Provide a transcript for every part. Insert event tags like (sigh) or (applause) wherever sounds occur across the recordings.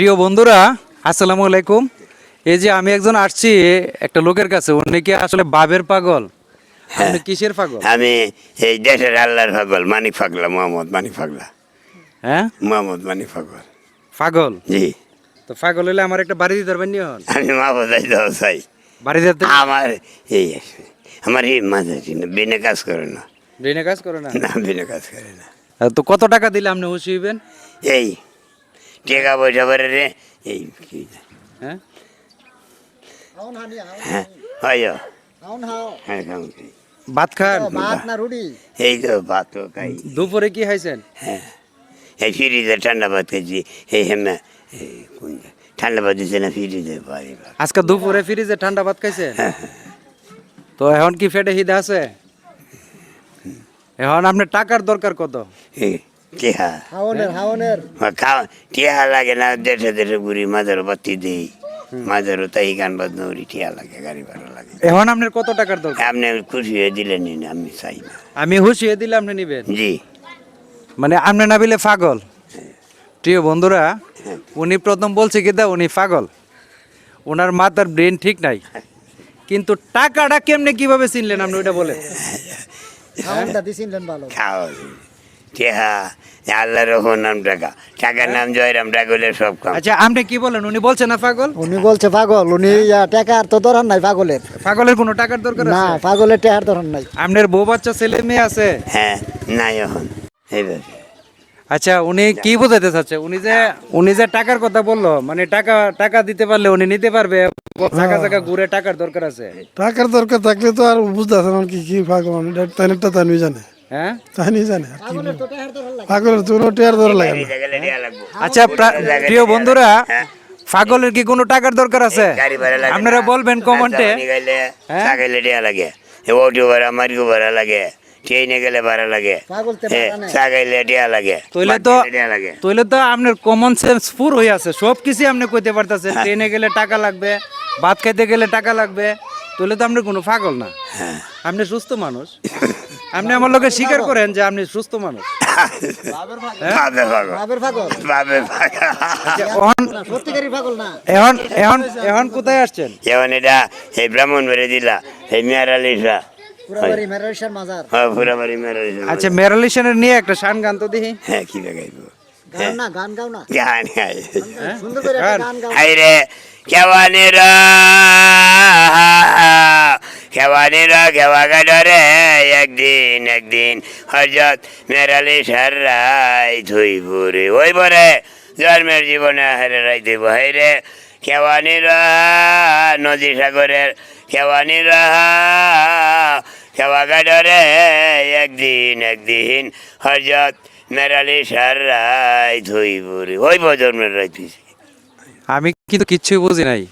প্রিয় বন্ধুরা আসসালামু আলাইকুম। এই যে আমি একজন আসছি একটা লোকের কাছে উনি কি আসলে বাবের পাগল? আপনি কিসের পাগল? আমি এই দেশের আল্লাহর পাগল মানিক পাগলা মোহাম্মদ মানিক পাগলা। হ্যাঁ? মোহাম্মদ মানিক পাগল। পাগল? জি। তো পাগল হলে আমার একটা বাড়ি দিতে পারবেন নি হন আমি মা বোঝাই দেওয়া চাই বাড়ি দিতে আমার এই আমার এই মাঝে বিনে কাজ করে না। ড্রেনে কাজ করে না? না বিনে কাজ করে না। তো কত টাকা দিলে আপনি হইবেন এই টেকা পয়সা করে রে এই কি হ্যাঁ হ্যাঁ হয় হ্যাঁ খাম কি। ভাত খান। এই তো ভাত তো খাই। দুপুরে কি খাইছেন? হ্যাঁ। এই ফ্রিজে ঠান্ডা ভাত খাইছি। এই হেমে ঠান্ডা ভাত দিচ্ছে না ফ্রিজে আজকে দুপুরে ফ্রিজে ঠান্ডা ভাত খাইছেন তো এখন কি ফেটে হিদে আছে? এখন আপনার টাকার দরকার কত? টিহা। হাওনের হাওনের। টিহা লাগে না দেশে দেশে ঘুরি বাতি দিই। তাই গান বাজনা করি টিহা লাগে গাড়ি ভাড়া লাগে। এখন আপনার কত টাকার দরকার? আপনি খুশি হয়ে দিলেন না আমি চাই না। আমি হুশিয়ে দিলে আপনি নিবেন? জি। মানে আপনি না বিলে পাগল? প্রিয় বন্ধুরা উনি প্রথম বলছে কি দা উনি পাগল। ওনার মাথার ব্রেন ঠিক নাই। কিন্তু টাকাটা কেমনে কীভাবে চিনলেন আপনি ওইটা বলে হাওনটা দিছিলেন ভালো। খাওয়া টিহা আল্লাহর ওপর নাম টাকা টাকার নাম জয়রাম টাকা সব কাম। আচ্ছা আপনি কি বলেন? উনি বলছে না পাগল? উনি বলছে পাগল। উনি টাকার তো দরকার নাই পাগলের। পাগলের কোনো টাকার দরকার না পাগলের টাকার দরকার নাই। আপনার বউ বাচ্চা ছেলে মেয়ে আছে? হ্যাঁ নাই এখন। এইভাবে। আচ্ছা উনি কি বোঝাতে চাচ্ছে? উনি যে উনি যে টাকার কথা বলল মানে টাকা টাকা দিতে পারলে উনি নিতে পারবে? জায়গা জায়গা ঘুরে টাকার দরকার আছে? টাকার দরকার থাকলে তো আর বুঝতে আসে না কি কি পাগল। তাই জানে। হ্যাঁ? তাই জানে আর কি বলব। পাগলের তো টেয়ার ধরে লাগে না। গেলে টিহা লাগবো। আচ্ছা প্রিয় বন্ধুরা পাগলের কি কোনো টাকার দরকার আছে? গাড়ি ভাড়া লাগে আপনারা বলবেন কমেন্টে। হ্যাঁ? টিয়া লাগে। এ ভাড়া মারিগো ভাড়া লাগে। ট্রেনে গেলে ভাড়া লাগে। হ্যাঁ, টিয়া তইলে তো লাগে। তইলে তো আপনার কমন সেন্স পুর হয়ে আছে। সব কিছু আপনি কইতে পারতেছেন। হ্যাঁ। ট্রেনে গেলে টাকা লাগবে ভাত খাইতে গেলে টাকা লাগবে। তইলে তো আপনি কোনো পাগল না। হ্যাঁ। আপনি সুস্থ মানুষ। (laughs) আপনি আমার লোকে স্বীকার করেন যে আপনি সুস্থ মানুষ। আচ্ছা, এখন এখন এখন এখন কোথায় আসছেন? যেমন এটা এই ব্রাহ্মণ বেড়ে দিলা এই মেয়ার আলিসা পুরাবাড়ি মেরারিশার মাজার। হ্যাঁ আচ্ছা মেরালিশনের নিয়ে একটা শান গান তো দেখি। হ্যাঁ কি গাইবো? গান না গান গাও না। গান সুন্দর করে গান গাও। হাই রে কেওয়ানিরা কেওয়ানিরা কেওয়া গাডরে একদিন একদিন হজরত মেরালি সারাই ধুইব রে ওই বরে জন্মের জীবনে হারে রাই দেব হাই রে। কেওয়ানিরা নদী সাগরের কেওয়ানিরা কেওয়া গাডরে একদিন একদিন হজরত মেরালি সারাই ধুইব রে ওই জন্মের রাই আমি কিন্তু কিচ্ছুই বুঝি নাই।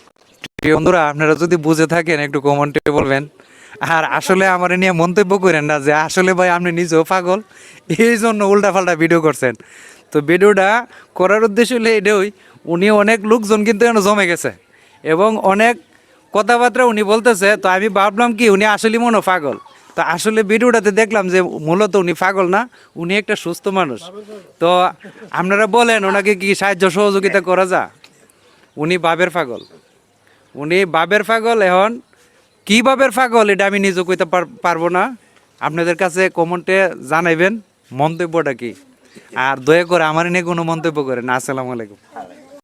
প্রিয় বন্ধুরা, আপনারা যদি বুঝে থাকেন, একটু কমেন্টে বলবেন। আর আসলে আমার নিয়ে মন্তব্য করেন না যে, আসলে ভাই, আপনি নিজেও পাগল? এই জন্য উল্টাপাল্টা ভিডিও করছেন। তো ভিডিওটা করার উদ্দেশ্য হলে এটাই, উনি অনেক লোকজন কিন্তু এখানে জমে গেছে। এবং অনেক কথাবার্তা উনি বলতেছে, তো আমি ভাবলাম কি, উনি আসলে মনে পাগল? তো আসলে ভিডিওটাতে দেখলাম যে, মূলত উনি পাগল না, উনি একটা সুস্থ মানুষ। তো আপনারা বলেন, ওনাকে কি সাহায্য সহযোগিতা করা যা উনি বাবের পাগল। উনি বাবের পাগল এখন। কি বাবের পাগল, এটা আমি নিজে কইতে পার- পারব না। আপনাদের কাছে কমেন্টে জানাইবেন, মন্তব্যটা কি? আর দয়া করে আমার নিয়ে কোনো মন্তব্য করেন আসসালামু আলাইকুম।